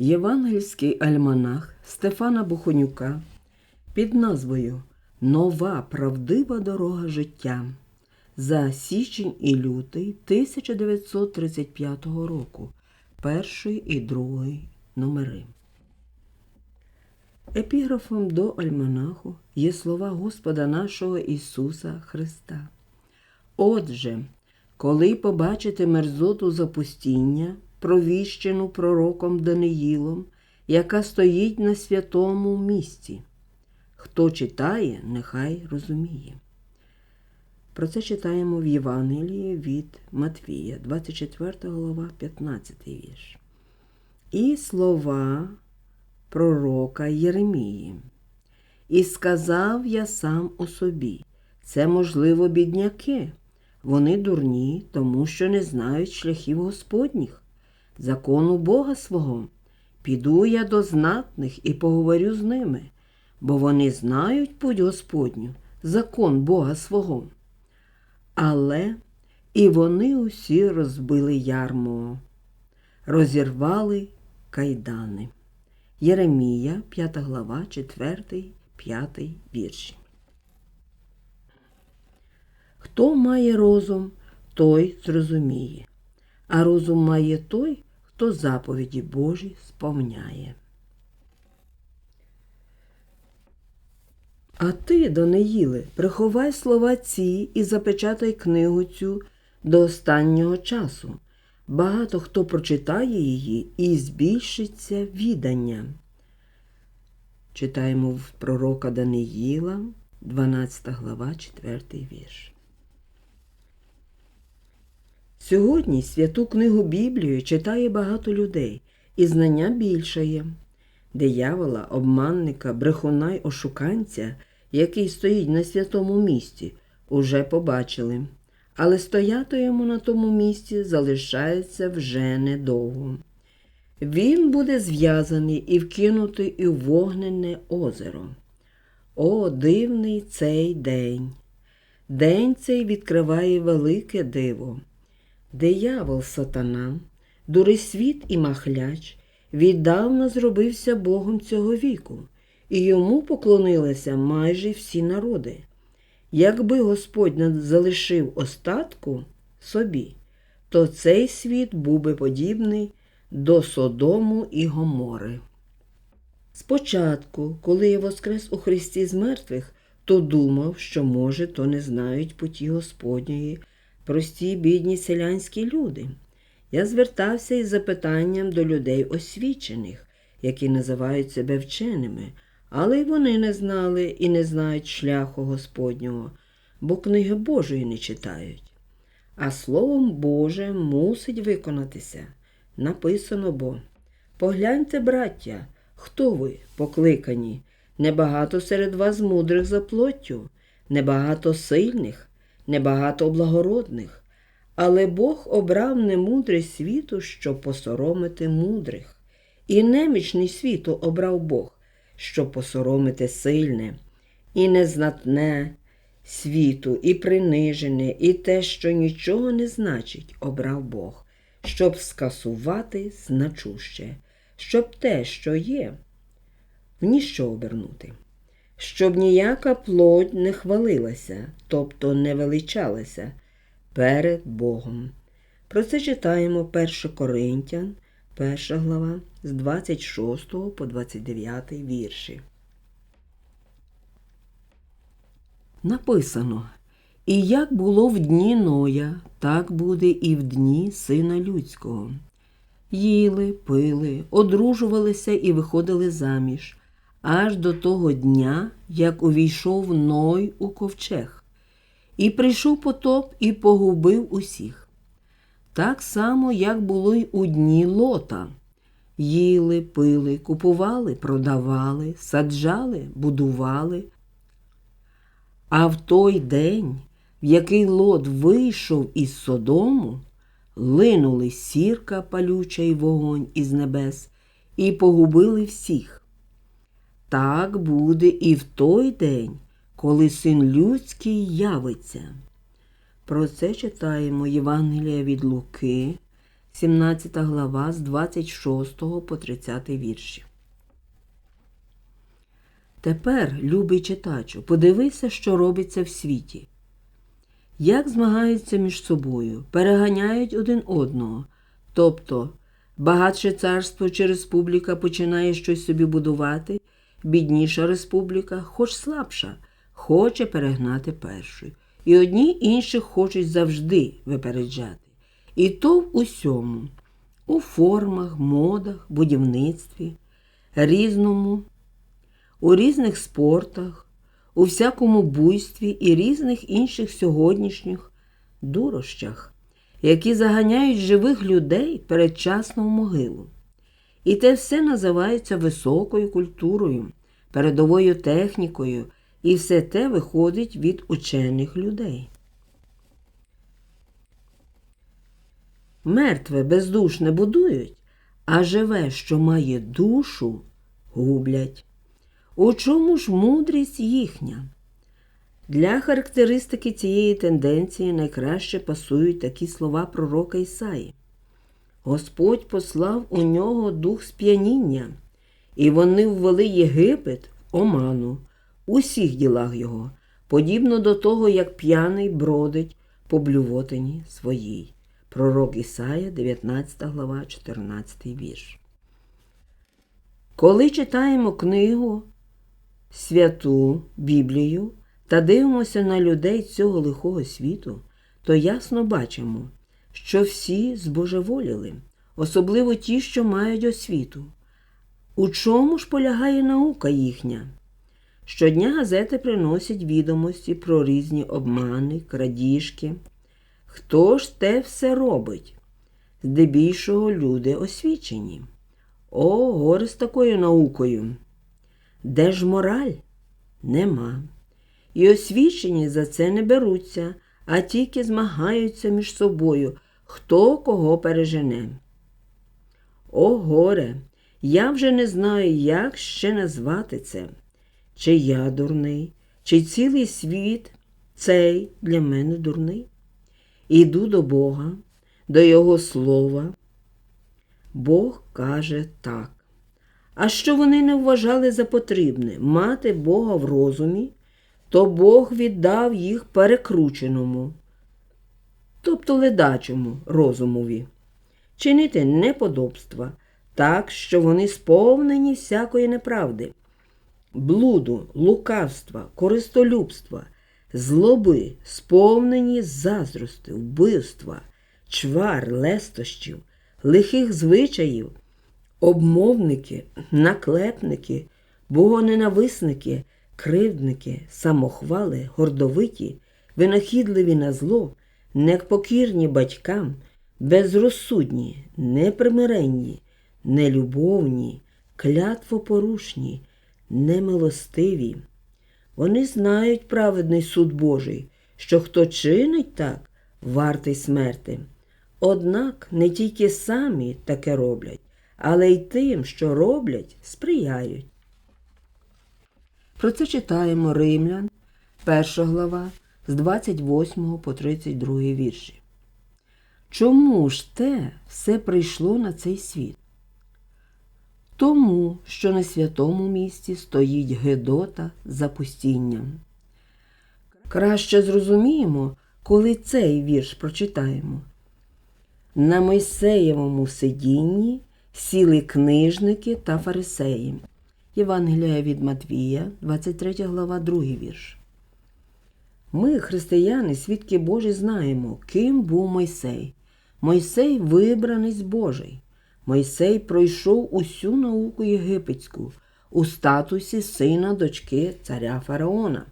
Євангельський альманах Стефана Бухонюка під назвою Нова правдива дорога життя за січень і лютий 1935 року, перший і другий номери. Епіграфом до альманаху є слова Господа нашого Ісуса Христа. Отже, коли побачите мерзоту запустіння, провіщену пророком Даниїлом, яка стоїть на святому місці, хто читає, нехай розуміє. Про це читаємо в Євангелії від Матвія, 24 глава, 15 вірш. І слова пророка Єремії. І сказав я сам у собі, це, можливо, бідняки. Вони дурні, тому що не знають шляхів Господніх, закону Бога свого. Піду я до знатних і поговорю з ними, бо вони знають путь Господню, закон Бога свого. Але і вони усі розбили ярмо, розірвали кайдани. Єремія, 5 глава, 4, 5 вірші. Хто має розум, той зрозуміє, а розум має той, хто заповіді Божі сповняє. А ти, Даниїле, приховай слова ці і запечатай книгу цю до останнього часу. Багато хто прочитає її і збільшиться відання. Читаємо в пророка Даниїла, 12 глава, 4 вірш. Сьогодні святу книгу Біблію читає багато людей, і знання більшає. Диявола, обманника, брехуна й ошуканця, який стоїть на святому місці, уже побачили, але стояти йому на тому місці залишається вже недовго. Він буде зв'язаний і вкинутий у вогнене озеро. О, дивний цей день! День цей відкриває велике диво. Диявол сатана, дурисвіт і махляч, віддавна зробився Богом цього віку, і йому поклонилися майже всі народи. Якби Господь не залишив остатку собі, то цей світ був би подібний до Содому і Гомори. Спочатку, коли я воскрес у Христі з мертвих, то думав, що, може, то не знають путі Господньої, прості бідні селянські люди. Я звертався із запитанням до людей освічених, які називають себе вченими, але й вони не знали і не знають шляху Господнього, бо книги Божої не читають. А Словом Боже мусить виконатися. Написано бо Погляньте, браття, хто ви, покликані, небагато серед вас мудрих за плоттю, небагато сильних, небагато благородних, але Бог обрав немудрість світу, щоб посоромити мудрих, і немічний світу обрав Бог, щоб посоромити сильне, і незнатне світу, і принижене, і те, що нічого не значить, обрав Бог, щоб скасувати значуще, щоб те, що є, в ніщо обернути. Щоб ніяка плоть не хвалилася, тобто не величалася перед Богом. Про це читаємо 1 Коринтян, 1 глава з 26 по 29 вірші. Написано І як було в дні Ноя, так буде і в дні Сина Людського. Їли, пили, одружувалися і виходили заміж, аж до того дня, як увійшов Ной у ковчег. І прийшов потоп і погубив усіх. Так само, як було й у дні лота. Їли, пили, купували, продавали, саджали, будували. А в той день, в який лот вийшов із Содому, линули сірка палюча й вогонь із небес і погубили всіх. Так буде і в той день, коли син людський явиться. Про це читаємо Євангелія від Луки, 17 глава з 26 по 30 вірші. Тепер, любий читачу, подивися, що робиться в світі. Як змагаються між собою, переганяють один одного. Тобто, багатше царство чи республіка починає щось собі будувати, бідніша республіка, хоч слабша, хоче перегнати першою. І одні інших хочуть завжди випереджати. І то в усьому, у формах, модах, будівництві, різному, у різних спортах, у всякому буйстві і різних інших сьогоднішніх дурощах, які заганяють живих людей передчасно в могилу. І те все називається високою культурою, передовою технікою, і все те виходить від учених людей. Мертве бездушне будують, а живе, що має душу, гублять. У чому ж мудрість їхня? Для характеристики цієї тенденції найкраще пасують такі слова пророка Ісаї. Господь послав у нього дух сп'яніння, і вони ввели Єгипет оману у всіх ділах його, подібно до того, як п'яний бродить по блювотині своїй. Пророк Ісая, 19 глава, 14 вірш. Коли читаємо книгу святу Біблію та дивимося на людей цього лихого світу, то ясно бачимо, що всі збожеволіли, особливо ті, що мають освіту. У чому ж полягає наука їхня? Щодня газети приносять відомості про різні обмани, крадіжки. Хто ж те все робить? Здебільшого люди освічені. О, горе з такою наукою. Де ж мораль? Нема. І освічені за це не беруться, а тільки змагаються між собою, хто кого пережене. О, горе! Я вже не знаю, як ще назвати це. Чи я дурний, чи цілий світ цей для мене дурний? Іду до Бога, до Його слова. Бог каже так. А що вони не вважали за потрібне мати Бога в розумі, то Бог віддав їх перекрученому, тобто ледачому розумові, чинити неподобства, так, що вони сповнені всякої неправди, блуду, лукавства, користолюбства, злоби, сповнені заздрости, вбивства, чвар, лестощів, лихих звичаїв, обмовники, наклепники, богоненависники, кривдники, самохвали, гордовиті, винахідливі на зло, непокірні батькам, безрозсудні, непримиренні, нелюбовні, клятвопорушні, немилостиві. Вони знають праведний суд Божий, що хто чинить так, вартий смерти. Однак не тільки самі таке роблять, але й тим, що роблять, сприяють. Про це читаємо Римлян, перша глава, з 28 по 32 вірші. Чому ж те все прийшло на цей світ? Тому, що на святому місці стоїть Гедота запустінням. Краще зрозуміємо, коли цей вірш прочитаємо. На Мойсеєвому сидінні сіли книжники та фарисеї. Євангелія від Матвія, 23 глава, 2 вірш. Ми, християни, свідки Божі, знаємо, ким був Мойсей. Мойсей вибранець Божий. Мойсей пройшов усю науку єгипетську у статусі сина дочки царя Фараона,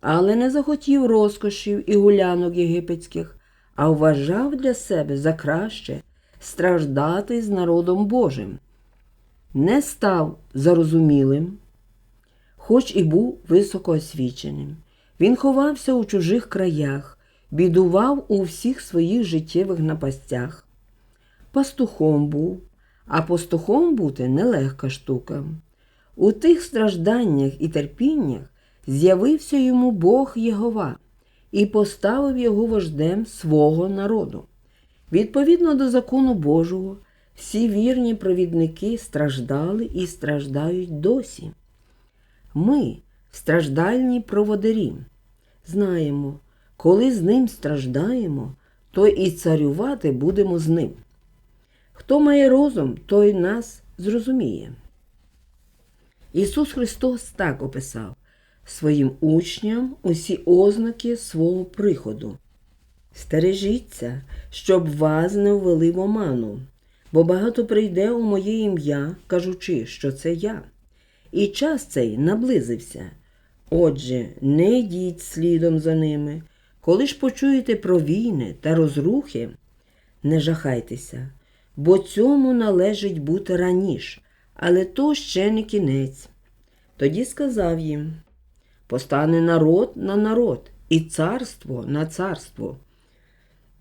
але не захотів розкошів і гулянок єгипетських, а вважав для себе за краще страждати з народом Божим. Не став зарозумілим, хоч і був високоосвіченим. Він ховався у чужих краях, бідував у всіх своїх життєвих напастях. Пастухом був, а пастухом бути нелегка штука. У тих стражданнях і терпіннях з'явився йому Бог Єгова і поставив його вождем свого народу. Відповідно до закону Божого, всі вірні провідники страждали і страждають досі. Ми, страждальні проводарі, знаємо, коли з ним страждаємо, то і царювати будемо з ним. Хто має розум, той нас зрозуміє. Ісус Христос так описав своїм учням усі ознаки свого приходу. Стережіться, щоб вас не ввели в оману, бо багато прийде у моє ім'я, кажучи, що це я. І час цей наблизився. Отже, не йдіть слідом за ними. Коли ж почуєте про війни та розрухи, не жахайтеся, бо цьому належить бути раніше, але то ще не кінець. Тоді сказав їм: постане народ на народ, і царство на царство.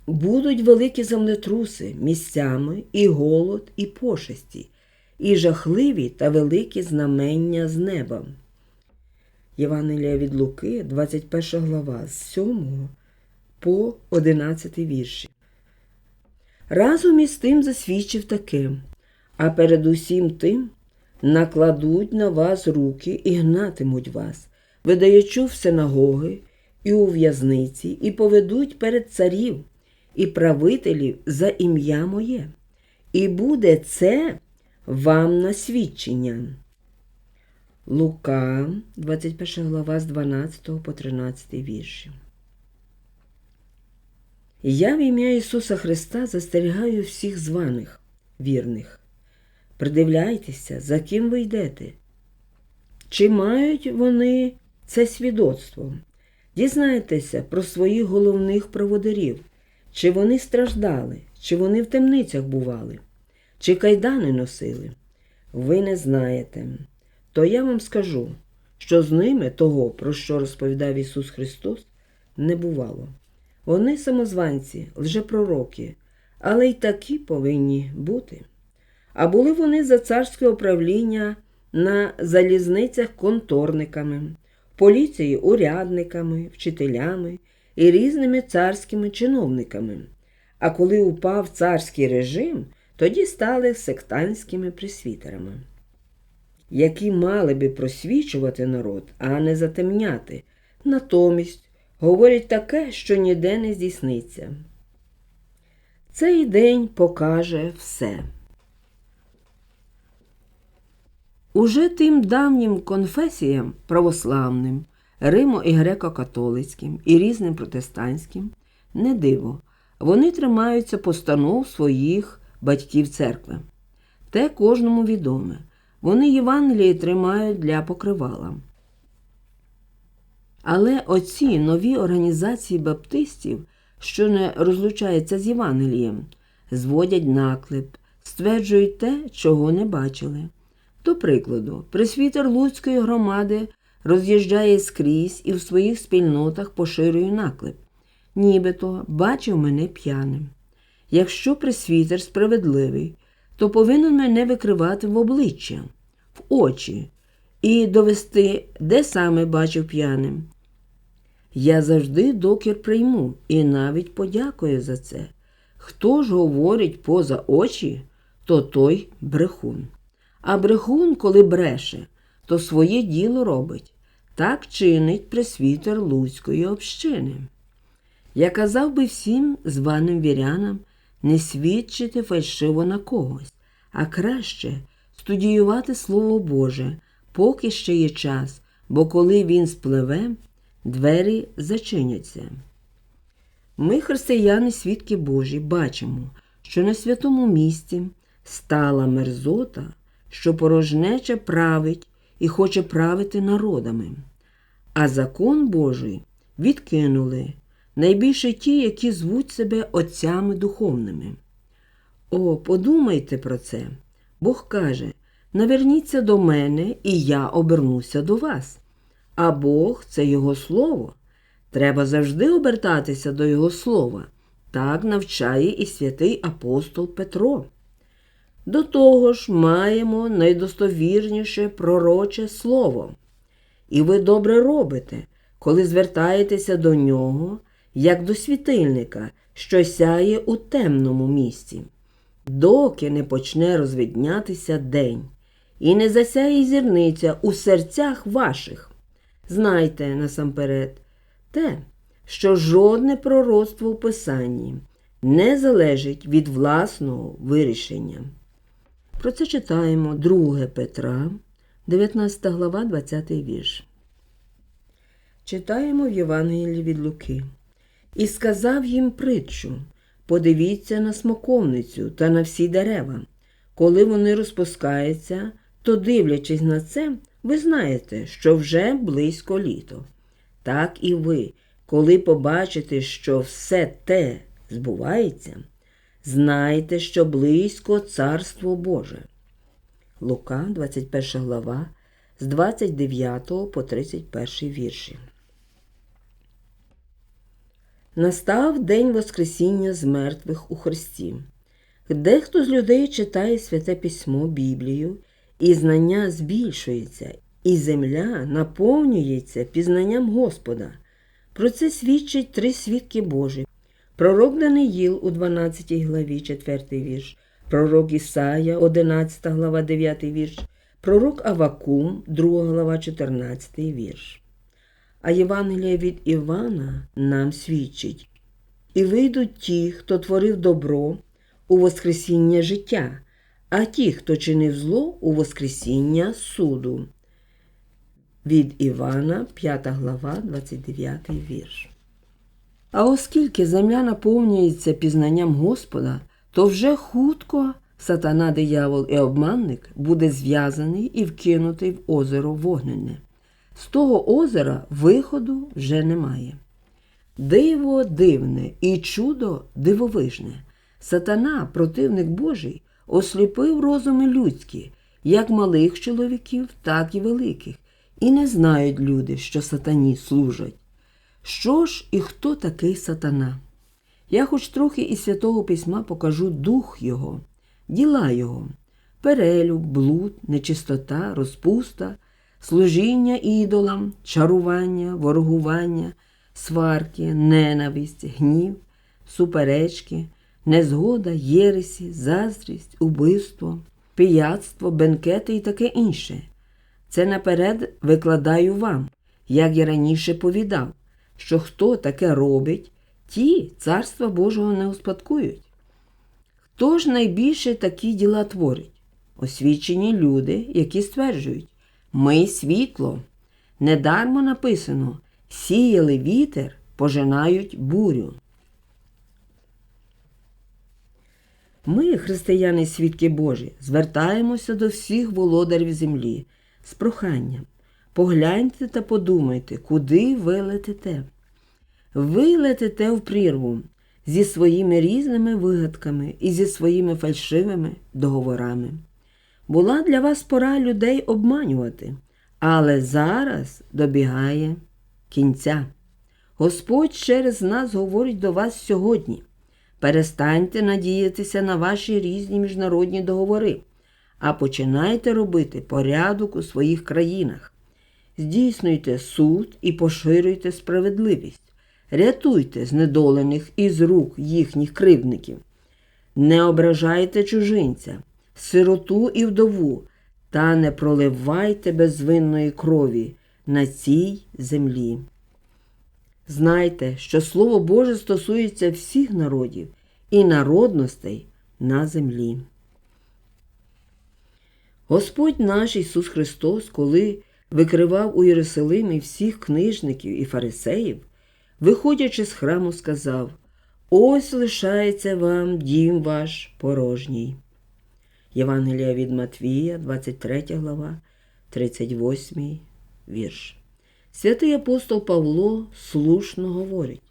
Будуть великі землетруси місцями, і голод, і пошесті, і жахливі та великі знамення з неба. Євангелія від Луки, 21 глава, з 7 по 11 вірші. Разом із тим засвідчив таке, а перед усім тим накладуть на вас руки і гнатимуть вас, видаючи в синагоги і у в'язниці, і поведуть перед царів і правителів за ім'я моє. І буде це вам на свідчення. Лука, 21 глава з 12 по 13 вірші. Я в ім'я Ісуса Христа застерігаю всіх званих, вірних. Придивляйтеся, за ким ви йдете. Чи мають вони це свідоцтво? Дізнайтеся про своїх головних проводарів, чи вони страждали, чи вони в темницях бували, чи кайдани носили. Ви не знаєте. То я вам скажу, що з ними того, про що розповідав Ісус Христос, не бувало. Вони самозванці, лжепророки, але й такі повинні бути. А були вони за царське управління на залізницях конторниками, поліції урядниками, вчителями і різними царськими чиновниками. А коли упав царський режим, тоді стали сектантськими присвітерами, які мали би просвічувати народ, а не затемняти. Натомість говорять таке, що ніде не здійсниться. Цей день покаже все. Уже тим давнім конфесіям православним, римо і греко-католицьким і різним протестантським не диво, вони тримаються постанов своїх батьків церкви. Те кожному відоме. Вони Євангелії тримають для покривала. Але оці нові організації баптистів, що не розлучаються з Євангелієм, зводять наклеп, стверджують те, чого не бачили. До прикладу, пресвітер Луцької громади роз'їжджає скрізь і в своїх спільнотах поширює наклеп. Нібито бачив мене п'яним. Якщо пресвітер справедливий, то повинен мене викривати в обличчя, в очі і довести, де саме бачив п'яним. Я завжди докір прийму і навіть подякую за це. Хто ж говорить поза очі, то той брехун. А брехун, коли бреше, то своє діло робить. Так чинить пресвітер Луцької общини. Я казав би всім званим вірянам не свідчити фальшиво на когось, а краще студіювати Слово Боже, поки ще є час, бо коли він спливе, двері зачиняться. Ми, християни, свідки Божі, бачимо, що на святому місці стала мерзота, що порожнече править і хоче правити народами, а закон Божий відкинули найбільше ті, які звуть себе отцями духовними. О, подумайте про це. Бог каже: наверніться до мене, і я обернуся до вас. А Бог це Його Слово. Треба завжди обертатися до Його слова. Так навчає і святий апостол Петро. До того ж, маємо найдостовірніше пророче слово. І ви добре робите, коли звертаєтеся до нього, як до світильника, що сяє у темному місці, доки не почне розвиднятися день, і не засяє зірниця у серцях ваших. Знайте насамперед те, що жодне пророцтво в Писанні не залежить від власного вирішення. Про це читаємо 2 Петра, 19 глава, 20 вірш. Читаємо в Євангелії від Луки. І сказав їм притчу: подивіться на смоковницю та на всі дерева. Коли вони розпускаються, то, дивлячись на це, ви знаєте, що вже близько літо. Так і ви, коли побачите, що все те збувається, знайте, що близько Царство Боже. Лука, 21 глава, з 29 по 31 вірші. Настав день Воскресіння з мертвих у Христі. Дехто з людей читає святе письмо Біблію, і знання збільшується, і земля наповнюється пізнанням Господа. Про це свідчать три свідки Божі. Пророк Даниїл у 12 главі 4 вірш, пророк Ісая, 11 глава 9 вірш, пророк Авакум, 2 глава 14 вірш. А Євангелія від Івана нам свідчить. І вийдуть ті, хто творив добро у Воскресіння життя, а ті, хто чинив зло у Воскресіння суду. Від Івана, 5 глава, 29 вірш. А оскільки земля наповнюється пізнанням Господа, то вже хутко сатана, диявол і обманник буде зв'язаний і вкинутий в озеро вогнене. З того озера виходу вже немає. Диво дивне і чудо дивовижне. Сатана, противник Божий, осліпив розуми людські, як малих чоловіків, так і великих, і не знають люди, що сатані служать. Що ж і хто такий сатана? Я хоч трохи із святого письма покажу дух його, діла його, перелюб, блуд, нечистота, розпуста, служіння ідолам, чарування, ворогування, сварки, ненависть, гнів, суперечки, незгода, єресі, заздрість, убивство, пияцтво, бенкети і таке інше. Це наперед викладаю вам, як я раніше повідав, що хто таке робить, ті царства Божого не успадкують. Хто ж найбільше такі діла творить? Освічені люди, які стверджують, ми світло. Недармо написано сіяли вітер, пожинають бурю. Ми, християни свідки Божі, звертаємося до всіх володарів землі з проханням. Погляньте та подумайте, куди ви летите. Ви летите в прірву зі своїми різними вигадками і зі своїми фальшивими договорами. Була для вас пора людей обманювати, але зараз добігає кінця. Господь через нас говорить до вас сьогодні. Перестаньте надіятися на ваші різні міжнародні договори, а починайте робити порядок у своїх країнах. Здійснюйте суд і поширюйте справедливість, рятуйте знедолених із рук їхніх кривдників. Не ображайте чужинця, сироту і вдову, та не проливайте безвинної крові на цій землі. Знайте, що Слово Боже стосується всіх народів і народностей на землі. Господь наш Ісус Христос, коли викривав у Єрусалимі всіх книжників і фарисеїв, виходячи з храму, сказав: Ось лишається вам дім ваш порожній. Євангелія від Матвія, 23 глава, 38 вірш. Святий апостол Павло слушно говорить: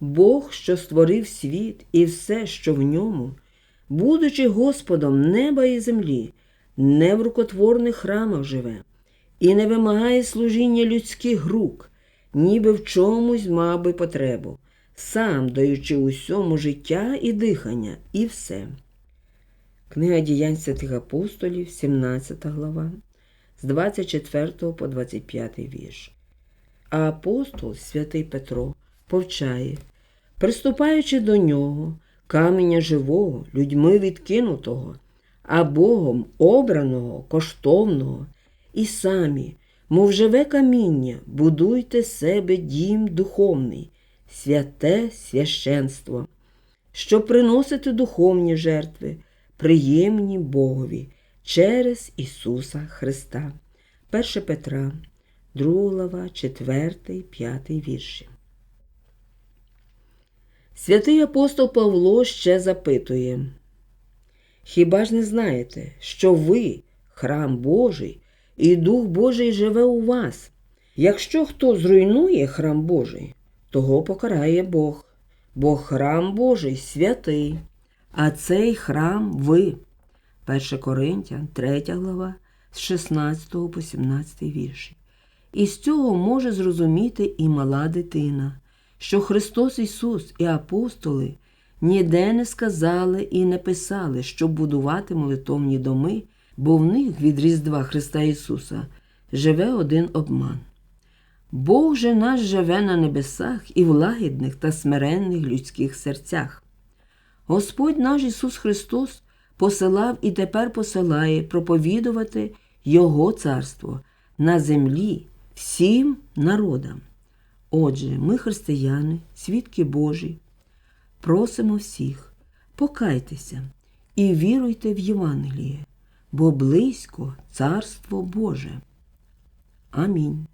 Бог, що створив світ і все, що в ньому, будучи Господом неба і землі, не в рукотворних храмах живе, і не вимагає служіння людських рук, ніби в чомусь мав би потребу, сам даючи усьому життя і дихання, і все. Книга діянь святих апостолів, 17 глава, з 24 по 25 вірш. А апостол, святий Петро, повчає приступаючи до нього, каменя живого, людьми відкинутого, а Богом обраного, коштовного, і самі, мов живе каміння, будуйте себе дім духовний, святе священство, щоб приносити духовні жертви, приємні Богові через Ісуса Христа. 1 Петра, 2 глава, 4, 5 вірші. Святий апостол Павло ще запитує. Хіба ж не знаєте, що ви храм Божий, і Дух Божий живе у вас? Якщо хто зруйнує храм Божий, того покарає Бог, бо храм Божий святий, а цей храм ви. 1 Коринтян, 3 глава, з 16 по 17 вірші. І з цього може зрозуміти і мала дитина, що Христос Ісус і апостоли ніде не сказали і не писали, щоб будувати молитовні доми, бо в них від Різдва Христа Ісуса живе один обман. Бог же наш живе на небесах і в лагідних та смиренних людських серцях. Господь наш Ісус Христос посилав і тепер посилає проповідувати Його царство на землі всім народам. Отже, ми, християни, свідки Божі, просимо всіх, покайтеся і віруйте в Євангеліє, бо близько Царство Боже. Амінь.